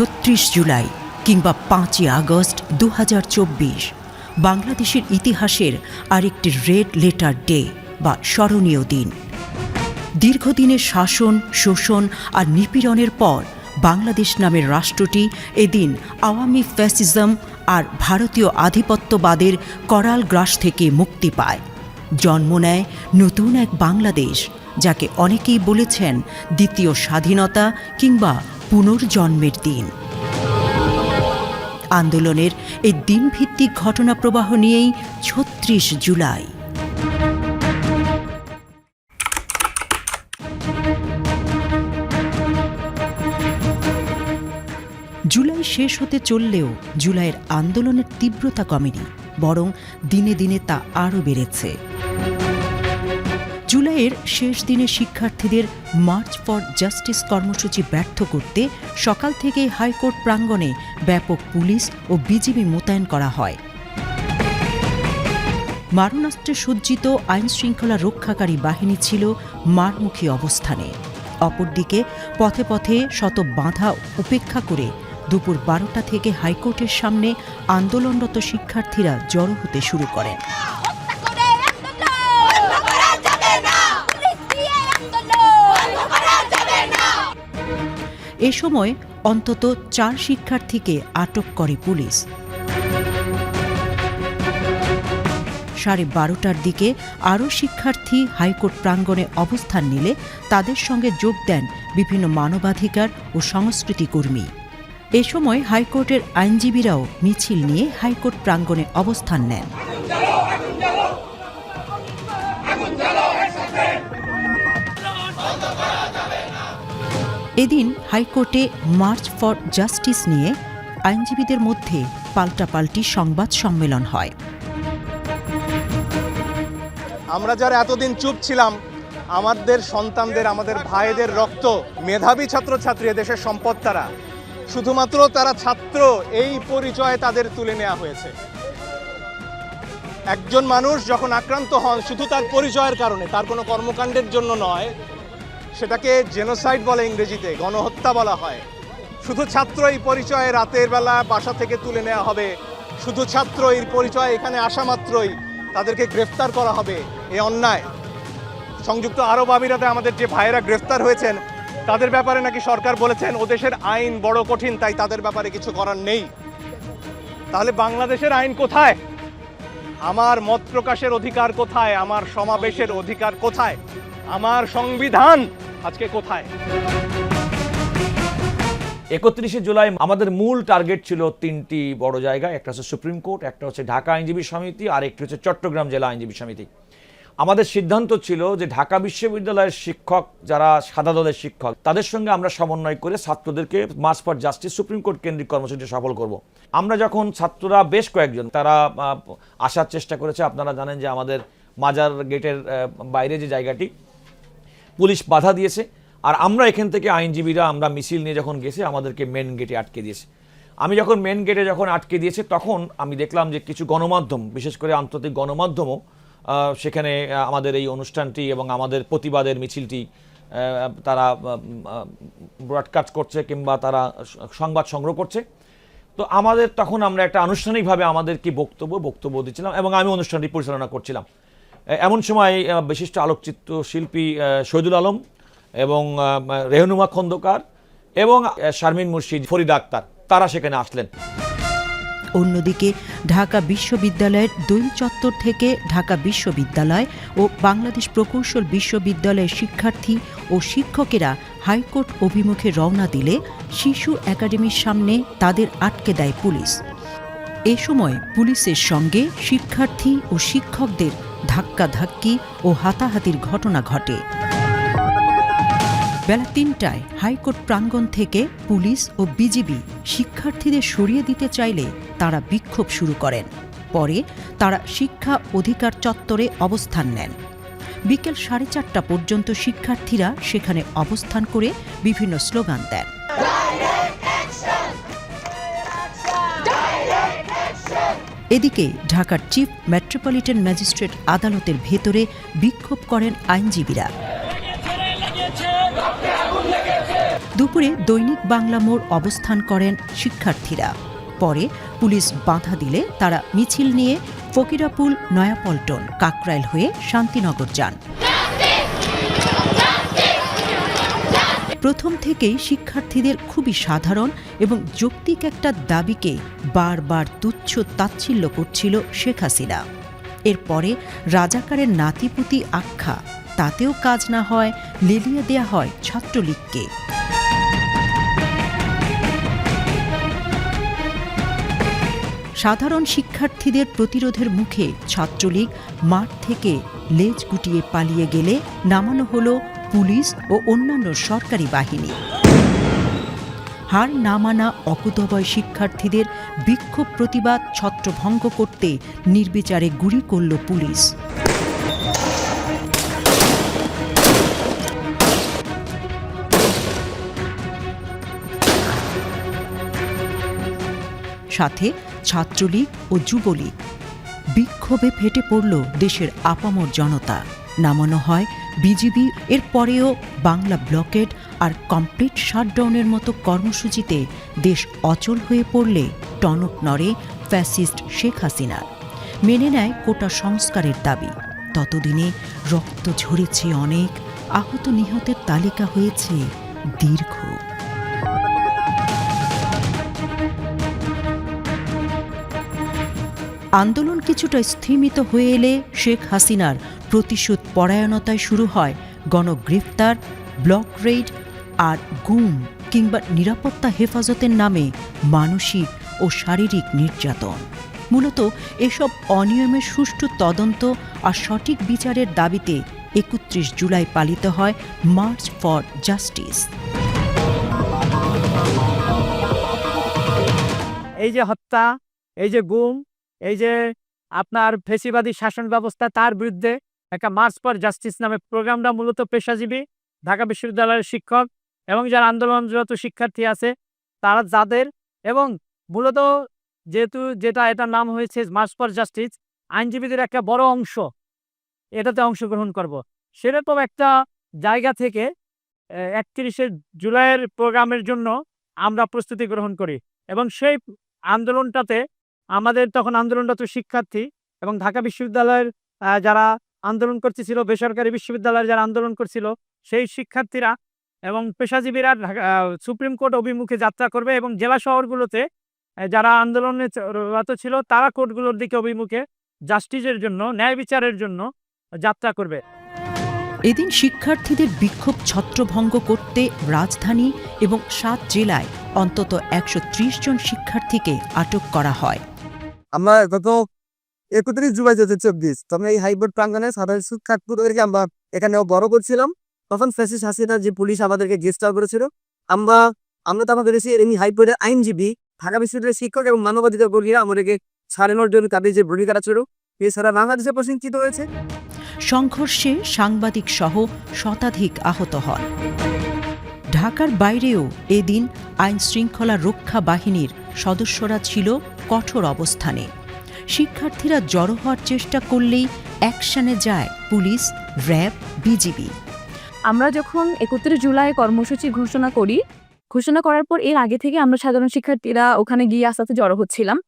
ছত্রিশ জুলাই কিংবা পাঁচই আগস্ট দু হাজার চব্বিশ, বাংলাদেশের ইতিহাসের আরেকটি রেড লেটার ডে বা স্মরণীয় দিন। দীর্ঘদিনের শাসন, শোষণ আর নিপীড়নের পর বাংলাদেশ নামের রাষ্ট্রটি এদিন আওয়ামী ফ্যাসিজম আর ভারতীয় আধিপত্যবাদের করাল গ্রাস থেকে মুক্তি পায়। জন্ম নেয় নতুন এক বাংলাদেশ, যাকে অনেকেই বলেছেন দ্বিতীয় স্বাধীনতা কিংবা পুনর্জন্মের দিন। আন্দোলনের এই দিনভিত্তিক ঘটনা প্রবাহ নিয়েই ছত্রিশ জুলাই। জুলাই শেষ হতে চললেও জুলাইয়ের আন্দোলনের তীব্রতা কমেনি, বরং দিনে দিনে তা আরও বেড়েছে। জুলাইয়ের শেষ দিনে শিক্ষার্থীদের মার্চ ফর জাস্টিস কর্মসূচি ব্যর্থ করতে সকাল থেকেই হাইকোর্ট প্রাঙ্গণে ব্যাপক পুলিশ ও বিজিবি মোতায়েন করা হয়। মারণাস্ত্রে সজ্জিত আইন শৃঙ্খলা রক্ষাকারী বাহিনী ছিল মারমুখী অবস্থানে। অপরদিকে পথে পথে শত বাধা উপেক্ষা করে দুপুর বারোটা থেকে হাইকোর্টের সামনে আন্দোলনরত শিক্ষার্থীরা জড়ো হতে শুরু করেন। এ সময় অন্তত চার শিক্ষার্থীকে আটক করে পুলিশ। সাড়ে বারোটার দিকে আরও শিক্ষার্থী হাইকোর্ট প্রাঙ্গণে অবস্থান নিলে তাদের সঙ্গে যোগ দেন বিভিন্ন মানবাধিকার ও সংস্কৃতি কর্মী। এ সময় হাইকোর্টের আইনজীবীরাও মিছিল নিয়ে হাইকোর্ট প্রাঙ্গণে অবস্থান নেন। এদিন হাইকোর্টে মার্চ ফর জাস্টিস নিয়ে আইনজীবীদের মধ্যে পাল্টাপাল্টি সংবাদ সম্মেলন হয়। আমরা যারা এতদিন চুপ ছিলাম, আমাদের সন্তানদের, আমাদের ভাইদের রক্ত মেধাবী ছাত্রছাত্রী দেশের সম্পদ তারা শুধুমাত্র তারা ছাত্র, এই পরিচয়ে তাদের তুলে নেওয়া হয়েছে। একজন মানুষ যখন আক্রান্ত হন, শুধু তার পরিচয়ের কারণে, তার কোনো কর্মকাণ্ডের জন্য নয় সেটাকে জেনোসাইড বলে ইংরেজিতে, গণহত্যা বলা হয়। শুধু ছাত্র এই পরিচয়ে রাতের বেলা বাসা থেকে তুলে নেওয়া হবে। শুধু ছাত্র এই পরিচয় এখানে আসা মাত্রই তাদেরকে গ্রেফতার করা হবে এ অন্যায়। সংযুক্ত আরব আমিরাতে আমাদের যে ভাইয়েরা গ্রেফতার হয়েছেন, তাদের ব্যাপারে নাকি সরকার বলেছেন, ও দেশের আইন বড় কঠিন, তাই তাদের ব্যাপারে কিছু করার নেই। তাহলে বাংলাদেশের আইন কোথায়? আমার মত প্রকাশের অধিকার কোথায়? আমার সমাবেশের অধিকার কোথায়? আমার সংবিধান আজকে কোথায়? একত্রিশে জুলাই আমাদের মূল টার্গেট ছিল তিনটি বড় জায়গা একটা হচ্ছে সুপ্রিম কোর্ট, একটা হচ্ছে ঢাকা আইনজীবী সমিতি, আর একটি হচ্ছে চট্টগ্রাম জেলা আইনজীবী সমিতি। আমাদের সিদ্ধান্ত ছিল যে ঢাকা বিশ্ববিদ্যালয়ের শিক্ষক যারা সাদা দলের শিক্ষক, তাদের সঙ্গে আমরা সমন্বয় করে ছাত্রদেরকে march for justice, supreme court কেন্দ্রিক কর্মসূচি সফল করব। আমরা যখন ছাত্ররা বেশ কয়েকজন, তারা আসার চেষ্টা করেছে, আপনারা জানেন যে আমাদের মাজার গেটের বাইরে যে জায়গাটি পুলিশ বাধা দিয়েছে, আর আমরা এখান থেকে আইনজীবীরা, আমরা মিছিল নিয়ে যখন গেছে, আমাদেরকে মেন গেটে আটকে দিয়েছে। আমি যখন মেন গেটে যখন আটকে দিয়েছে, তখন আমি দেখলাম যে কিছু গণমাধ্যম, বিশেষ করে আন্তর্জাতিক গণমাধ্যমও সেখানে আমাদের এই অনুষ্ঠানটি এবং আমাদের প্রতিবাদের মিছিলটি তারা ব্রডকাস্ট করছে কিংবা তারা সংবাদ সংগ্রহ করছে। তো আমাদের তখন আমরা একটা আনুষ্ঠানিকভাবে আমাদের কি বক্তব্য বক্তব্য দিচ্ছিলাম এবং আমি অনুষ্ঠানটি পরিচালনা করছিলাম। এমন সময় বিশিষ্ট আলোকচিত্র শিল্পী শহীদুল আলম এবং রেহনুমা খন্দকার এবং শারমিন মুর্শিদ, ফরিদ আক্তার, তারা সেখানে আসলেন। অন্যদিকে, ঢাকা বিশ্ববিদ্যালয়ের দৈল চত্বর থেকে ঢাকা বিশ্ববিদ্যালয় ও বাংলাদেশ প্রকৌশল বিশ্ববিদ্যালয়ের শিক্ষার্থী ও শিক্ষকেরা হাইকোর্ট অভিমুখে রওনা দিলে শিশু একাডেমির সামনে তাদের আটকে দেয় পুলিশ। এ সময় পুলিশের সঙ্গে শিক্ষার্থী ও শিক্ষকদের ধাক্কাধাক্কি ও হাতাহাতির ঘটনা ঘটে। বেলা তিনটায় হাইকোর্ট প্রাঙ্গণ থেকে পুলিশ ও বিজিবি শিক্ষার্থীদের সরিয়ে দিতে চাইলে তারা বিক্ষোভ শুরু করেন। পরে তারা শিক্ষা অধিকার চত্বরে অবস্থান নেন। বিকেল সাড়ে চারটা পর্যন্ত শিক্ষার্থীরা সেখানে অবস্থান করে বিভিন্ন স্লোগান দেন। এদিকে ঢাকার চিফ মেট্রোপলিটন ম্যাজিস্ট্রেট আদালতের ভেতরে বিক্ষোভ করেন আইনজীবীরা। দুপুরে দৈনিক বাংলা মোড় অবস্থান করেন শিক্ষার্থীরা। পরে পুলিশ বাধা দিলে তারা মিছিল নিয়ে ফকিরাপুল, নয়াপল্টন, কাকরাইল হয়ে শান্তিনগর যান। প্রথম থেকেই শিক্ষার্থীদের খুবই সাধারণ এবং যৌক্তিক একটা দাবিকে বারবার তুচ্ছ তাচ্ছিল্য করছিল শেখ হাসিনা। এরপরে রাজাকারের নাতিপুতি আখ্যা, তাতেও কাজ না হয়, লেলিয়ে দেয়া হয় ছাত্রলীগকে। সাধারণ শিক্ষার্থীদের প্রতিরোধের মুখে ছাত্রলীগ মাঠ থেকে লেজ গুটিয়ে পালিয়ে গেলে নামানো হলো পুলিশ ও অন্যান্য সরকারি বাহিনী। হার না মানা অকুতবয় শিক্ষার্থীদের বিক্ষোভ প্রতিবাদ ছত্রভঙ্গ করতে নির্বিচারে গুলি করল পুলিশ। সাথে ছাত্রলীগ ও যুবলীগ। বিক্ষোভে ফেটে পড়ল দেশের আপামর জনতা। নামানো হয়। বিজিবি এর পরেও বাংলা ব্লকেড আর কমপ্লিট শাটডাউনের মতো কর্মসূচিতে দেশ অচল হয়ে পড়লে টনক নড়ে ফ্যাসিস্ট শেখ হাসিনার মেনে নেয় কোটা সংস্কারের দাবি। ততদিনে রক্ত ঝরেছে অনেক, আহত নিহতের তালিকা হয়েছে দীর্ঘ। আন্দোলন কিছুটা স্থিমিত হয়ে এলে শেখ হাসিনার প্রতিশোধ পরায়ণতায় শুরু হয় গণগ্রেফতার, ব্লক রেইড আর গুম কিংবা নিরাপত্তা হেফাজতের নামে মানসিক ও শারীরিক নির্যাতন। মূলত এসব অনিয়মের সুষ্ঠু তদন্ত আর সঠিক বিচারের দাবিতে একত্রিশ জুলাই পালিত হয় মার্চ ফর জাস্টিস। এই যে হত্যা, এই যে গুম, এই যে আপনার ফেসিবাদী শাসন ব্যবস্থা তার বিরুদ্ধে একটা মার্চ ফর জাস্টিস নামে প্রোগ্রামটা মূলত পেশাজীবী, ঢাকা বিশ্ববিদ্যালয়ের শিক্ষক এবং যারা আন্দোলনরত শিক্ষার্থী আছে, তারা যাদের এবং মূলত যেহেতু যেটা এটার নাম হয়েছে মার্চ ফর জাস্টিস আইনজীবীদের একটা বড় অংশ এটাতে অংশগ্রহণ করব। সেরকম একটা জায়গা থেকে একত্রিশে জুলাইয়ের প্রোগ্রামের জন্য আমরা প্রস্তুতি গ্রহণ করি এবং সেই আন্দোলনটাতে আমাদের তখন আন্দোলনরত শিক্ষার্থী এবং ঢাকা বিশ্ববিদ্যালয়ের যারা আন্দোলন করতেছিল বেসরকারি বিশ্ববিদ্যালয়ের যারা আন্দোলন করছিল সেই শিক্ষার্থীরা এবং পেশাজীবীরা সুপ্রিম কোর্ট অভিমুখে যাত্রা করবে এবং জেলা শহরগুলোতে যারা আন্দোলনে রত ছিল তারা কোর্টগুলোর দিকে অভিমুখে জাস্টিসের জন্য ন্যায় বিচারের জন্য যাত্রা করবে। এদিন শিক্ষার্থীদের বিক্ষোভ ছত্রভঙ্গ করতে রাজধানী এবং সাত জেলায় অন্তত একশো ত্রিশ জন শিক্ষার্থীকে আটক করা হয়। আমরা গত একত্রিশ জুলাই দু হাজার চব্বিশ। তখন এই হাইবোর্ড প্রাঙ্গনে সাধারণ শিক্ষার্থীদেরকে আমরা এখানে বড় করছিলাম। তখন ফ্যাসিস হাসিনা যে পুলিশ আমাদেরকে গ্রেফতার করেছিল, আমরা আমরা তখন ধরেছি এই হাইবোর্ডের আইনজীবী, ঢাকা বিশ্ববিদ্যালয়ের শিক্ষক এবং মানবাধিকার কর্মীরা আমাদেরকে ছাড়ানোর জন্য তাদের যে ভূমিকা ছিল, এছাড়া বাংলাদেশে প্রশিক্ষিত হয়েছে। সংঘর্ষে সাংবাদিক সহ শতাধিক আহত হন। ঢাকার বাইরেও এদিন আইন শৃঙ্খলা রক্ষা বাহিনীর সদস্যরা ছিল কঠোর অবস্থানে। শিক্ষার্থীরা জড়ো হওয়ার চেষ্টা করলেই অ্যাকশনে যায় পুলিশ, র্যাব, বিজিবি। আমরা যখন একত্রিশ জুলাই কর্মসূচি ঘোষণা করি, ঘোষণা করার পর এর আগে থেকে আমরা সাধারণ শিক্ষার্থীরা ওখানে গিয়ে আস্তে আস্তে জড়ো হচ্ছিলাম।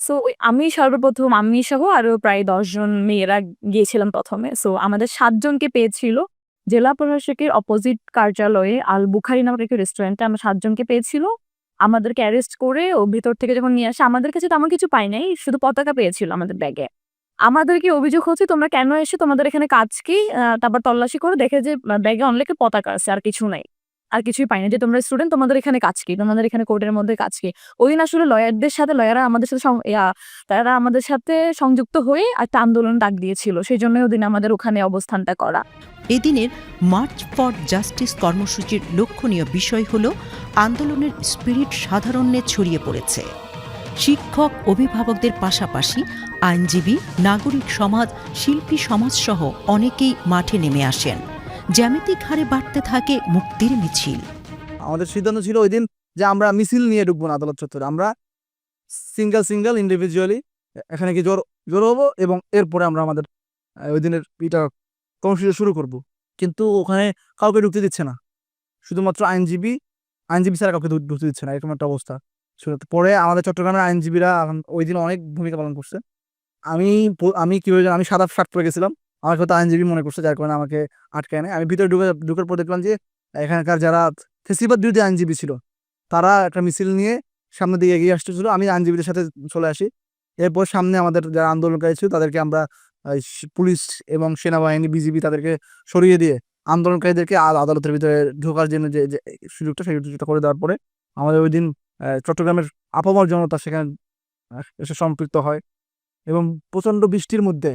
সো আমি সর্বপ্রথম, আমি সহ আরও প্রায় দশজন মেয়েরা গিয়েছিলাম প্রথমে। সো আমাদের সাতজনকে পেয়েছিল। জেলা প্রশাসকের অপোজিট কার্যালয়ে আল বুখারি নামক একটি রেস্টুরেন্টে আমরা সাতজনকে পেয়েছিল। আমাদেরকে অ্যারেস্ট করে ও ভিতর থেকে যখন নিয়ে আসে, আমাদের কাছে তেমন কিছু পাই নাই, শুধু পতাকা পেয়েছিল আমাদের ব্যাগে আমাদেরকে অভিযোগ হচ্ছে, তোমরা কেন এসে তোমাদের এখানে কাজ কি? তারপর তল্লাশি করে দেখে যে ব্যাগে অনলাইকে পতাকা আছে, আর কিছু নাই। আর কিছুই পাই না যে, তোমরা স্টুডেন্ট তোমাদের এখানে কাজ কি? তোমাদের এখানে কোর্টের মধ্যে কাজ কি? ওই দিন আসলে লয়ারদের সাথে লয়াররা আমাদের সাথে তারা আমাদের সাথে সংযুক্ত হয়ে একটা আন্দোলন ডাক দিয়েছিল। সেই জন্যই ওদিন আমাদের ওখানে অবস্থানটা করা। এদিনের মার্চ ফর জাস্টিস কর্মসূচির লক্ষণীয় বিষয় হল আন্দোলনের স্পিরিট সাধারণে ছড়িয়ে পড়েছে। শিক্ষক, অভিভাবকদের পাশাপাশি আইনজীবী, নাগরিক সমাজ, শিল্পী সমাজসহ অনেকেই মাঠে নেমে আসেন। জ্যামিতিক হারে বাড়তে থাকে মুক্তির মিছিল। আমাদের সিদ্ধান্ত ছিল ওই দিন যে আমরা মিছিল নিয়ে ঢুকবো না আদালত চত্বরে। আমরা সিঙ্গেল সিঙ্গেল ইন্ডিভিজুয়ালি এখানে কি জোর জোর হব এবং এরপরে আমরা আমাদের ওই দিনের এটা কর্মসূচি শুরু করব। কিন্তু ওখানে কাউকে ঢুকতে দিচ্ছে না। শুধুমাত্র আইনজীবী আইনজীবী ছাড়া কাউকে ঢুকতে দিচ্ছে না, এরকম একটা অবস্থা। পরে আমাদের চট্টগ্রামের আইনজীবীরা ওই দিন অনেক ভূমিকা পালন করছে। আমি আমি কি হয়েছে আমি সাদা শার্ট পরে গেছিলাম। আমাকে হয়তো আইনজীবী মনে করছে, যার কারণে আমাকে আটকায় নেয় আমি ভিতরে ঢুকে ঢুকার পর দেখলাম যে, এখানকার যারা ফেসিবাদ বিরোধী আইনজীবী ছিল, তারা একটা মিছিল নিয়ে সামনের দিকে এগিয়ে আসতেছিল। আমি আইনজীবীদের সাথে চলে আসি। এরপর সামনে আমাদের যারা আন্দোলনকারী ছিল, তাদেরকে আমরা পুলিশ এবং সেনাবাহিনী, বিজিবি তাদেরকে সরিয়ে দিয়ে আন্দোলনকারীদেরকে আদ- আদালতের ভিতরে ঢোকার জন্য যে সুযোগটা সেই সুযোগটা করে দেওয়ার পরে আমাদের ওই দিন চট্টগ্রামের আপামর জনতা সেখানে এসে সম্পৃক্ত হয় এবং প্রচণ্ড বৃষ্টির মধ্যে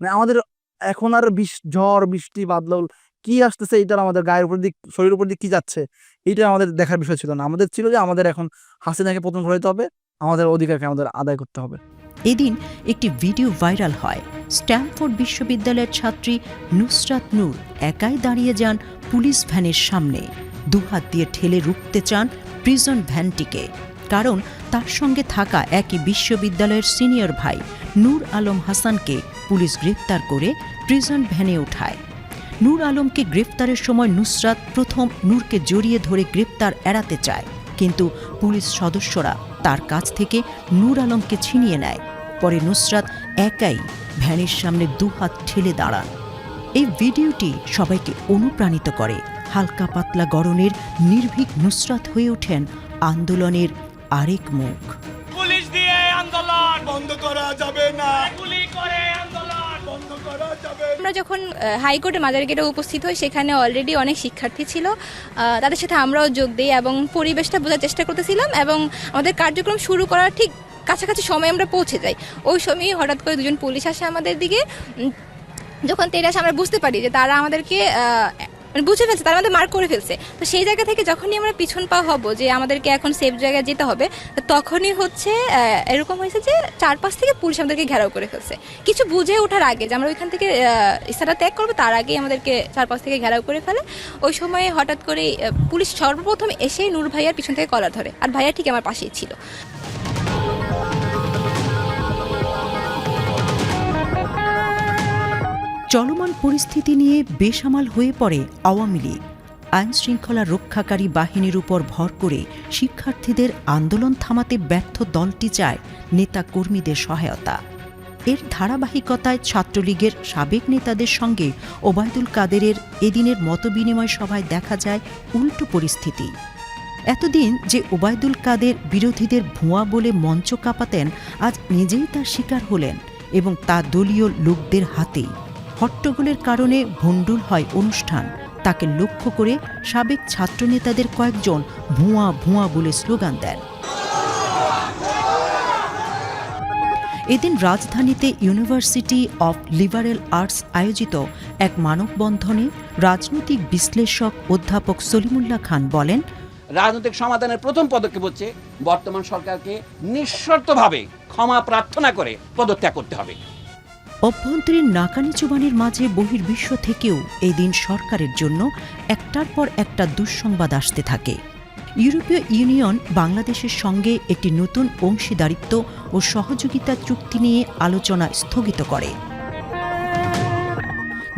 মানে আমাদের এখন আর বিষ, ঝড়, বৃষ্টি বাদল কি আসতেছে এইটার আমাদের গায়ের উপর দিক, শরীরের উপর দিক কি যাচ্ছে এইটা আমাদের দেখার বিষয় ছিল না। আমাদের ছিল যে আমাদের এখন হাসিনাকে পতন ঘটাইতে হবে, আমাদের অধিকারকে আমাদের আদায় করতে হবে। এদিন একটি ভিডিও ভাইরাল হয়। স্ট্যামফোর্ড বিশ্ববিদ্যালয়ের ছাত্রী নুসরাত নূর একাই দাঁড়িয়ে যান পুলিশ ভ্যানের সামনে। দুহাত দিয়ে ঠেলে রুখতে চান প্রিজন ভ্যানটিকে। কারণ তার সঙ্গে থাকা একই বিশ্ববিদ্যালয়ের সিনিয়র ভাই নূর আলম হাসানকে পুলিশ গ্রেপ্তার করে প্রিজন ভ্যানে ওঠায়। নূর আলমকে গ্রেফতারের সময় নুসরাত প্রথম নূরকে জড়িয়ে ধরে গ্রেপ্তার এড়াতে চায়। কিন্তু পুলিশ সদস্যরা তার কাছ থেকে নূর আলমকে ছিনিয়ে নেয়। পরে নুসরাত একাই ভ্যানের সামনে দুহাত ঠেলে দাঁড়ান এই ভিডিওটি সবাইকে অনুপ্রাণিত করে। হালকা পাতলা গরনের নির্ভীক নুসরাত হয়ে ওঠেন আন্দোলনের আরেক মুখ। পুলিশ দিয়ে আন্দোলন! বন্ধ করা যাবে না। গুলি করে আন্দোলন! বন্ধ করা যাবে আমরা যখন হাইকোর্টে মাদার গেটে উপস্থিত হই সেখানে অলরেডি অনেক শিক্ষার্থী ছিল। তাদের সাথে আমরাও যোগ দিই এবং পরিবেশটা বোঝার চেষ্টা করতেছিলাম এবং আমাদের কার্যক্রম শুরু করার ঠিক কাছাকাছি সময় আমরা পৌঁছে যাই। ওই সময় হঠাৎ করে দুজন পুলিশ আসে আমাদের দিকে। যখন তেরে আসে, আমরা বুঝতে পারি যে তারা আমাদেরকে মানে বুঝে ফেলছে, তারা আমাদের মার্ক করে ফেলছে। তো সেই জায়গা থেকে যখনই আমরা পিছন পা হব যে আমাদেরকে এখন সেফ জায়গায় যেতে হবে তখনই হচ্ছে এরকম হয়েছে যে চারপাশ থেকে পুলিশ আমাদেরকে ঘেরাও করে ফেলছে। কিছু বুঝে ওঠার আগে, যে আমরা ওইখান থেকে ইস্তাটা ত্যাগ করব, তার আগেই আমাদেরকে চারপাশ থেকে ঘেরাও করে ফেলে। ওই সময়ে হঠাৎ করে পুলিশ সর্বপ্রথম এসেই নূর ভাইয়ার পিছন থেকে কলার ধরে। আর ভাইয়া ঠিক আমার পাশেই ছিল। চলমান পরিস্থিতি নিয়ে বেসামাল হয়ে পড়ে আওয়ামী লীগ। আইন শৃঙ্খলা রক্ষাকারী বাহিনীর উপর ভর করে শিক্ষার্থীদের আন্দোলন থামাতে ব্যর্থ দলটি চায় নেতা কর্মীদের সহায়তা। এর ধারাবাহিকতায় ছাত্রলীগের সাবেক নেতাদের সঙ্গে ওবায়দুল কাদেরের এদিনের মতবিনিময় সভায় দেখা যায় উল্টো পরিস্থিতি। এতদিন যে ওবায়দুল কাদের বিরোধীদের ভুয়া বলে মঞ্চ কাঁপাতেন, আজ নিজেই তার শিকার হলেন এবং তা দলীয় লোকদের হাতেই। হট্টগোলের কারণে ভণ্ডুল হয় অনুষ্ঠান। তাকে লক্ষ্য করে সাবেক ছাত্রনেতাদের কয়েকজন ভুয়া ভুয়া বলে স্লোগান দেন। এদিন রাজধানীতে ইউনিভার্সিটি অফ লিবারেল আর্টস আয়োজিত এক মানববন্ধনে রাজনৈতিক বিশ্লেষক অধ্যাপক সলিমুল্লাহ খান বলেন, রাজনৈতিক সমাধানের প্রথম পদক্ষেপ হচ্ছে বর্তমান সরকারকে নিঃশর্তভাবে ক্ষমা প্রার্থনা করে পদত্যাগ করতে হবে। অভ্যন্তরীণ নাকানি চুবানির মাঝে বহির্বিশ্ব থেকেও এই দিন সরকারের জন্য একটার পর একটা দুঃসংবাদ আসতে থাকে। ইউরোপীয় ইউনিয়ন বাংলাদেশের সঙ্গে একটি নতুন অংশীদারিত্ব ও সহযোগিতা চুক্তি নিয়ে আলোচনা স্থগিত করে।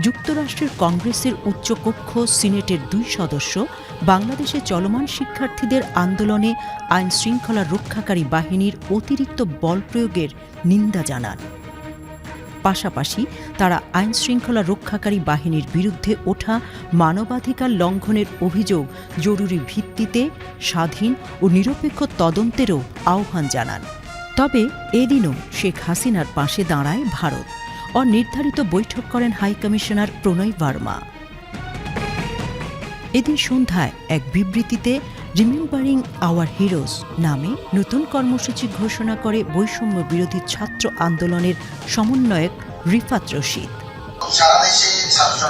যুক্তরাষ্ট্রের কংগ্রেসের উচ্চকক্ষ সিনেটের দুই সদস্য বাংলাদেশে চলমান শিক্ষার্থীদের আন্দোলনে আইন শৃঙ্খলা রক্ষাকারী বাহিনীর অতিরিক্ত বল প্রয়োগের নিন্দা জানান। পাশাপাশি তারা আইন শৃঙ্খলা রক্ষাকারী বাহিনীর বিরুদ্ধে ওঠা মানবাধিকার লঙ্ঘনের অভিযোগ জরুরি ভিত্তিতে স্বাধীন ও নিরপেক্ষ তদন্তেরও আহ্বান জানান। তবে এদিনও শেখ হাসিনার পাশে দাঁড়ায় ভারত। অনির্ধারিত বৈঠক করেন হাইকমিশনার প্রণয় বার্মা এদিন সন্ধ্যায় এক বিবৃতিতে রিমেম্বারিং আওয়ার হিরোজ নামে নতুন কর্মসূচি ঘোষণা করে বৈষম্য বিরোধী ছাত্র আন্দোলনের সমন্বয়ক রিফাত রশিদ। ছাত্র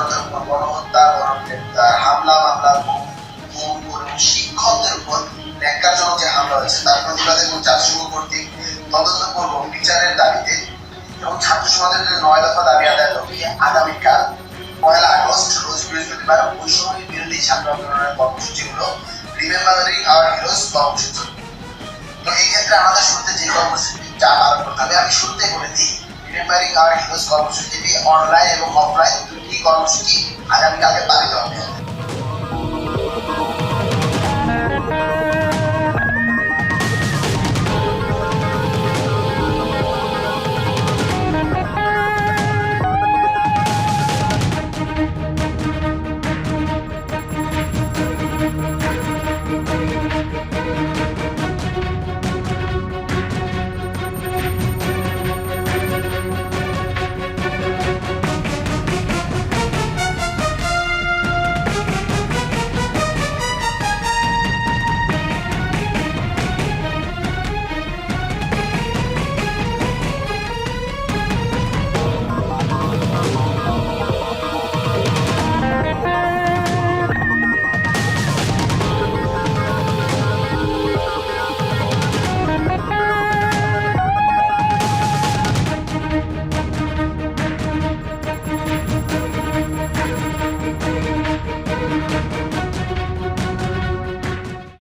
আগামীকাল পয়লা আগস্ট, রোজ বৃহস্পতিবার বিরোধী ছাত্র আন্দোলনের কর্মসূচিগুলো রিমেম্বারিং আওয়ার হিরোজ কর্মসূচি তো এই ক্ষেত্রে আমাদের শুরুতে যে কর্মসূচিটা পালন করতে হবে। আমি শুরুতে বলে দিই রিমেম্বারিং আওয়ার হিরোজ কর্মসূচিটি অনলাইন এবং অফলাইন দুটি কর্মসূচি আগামীকালকে পালিত হবে।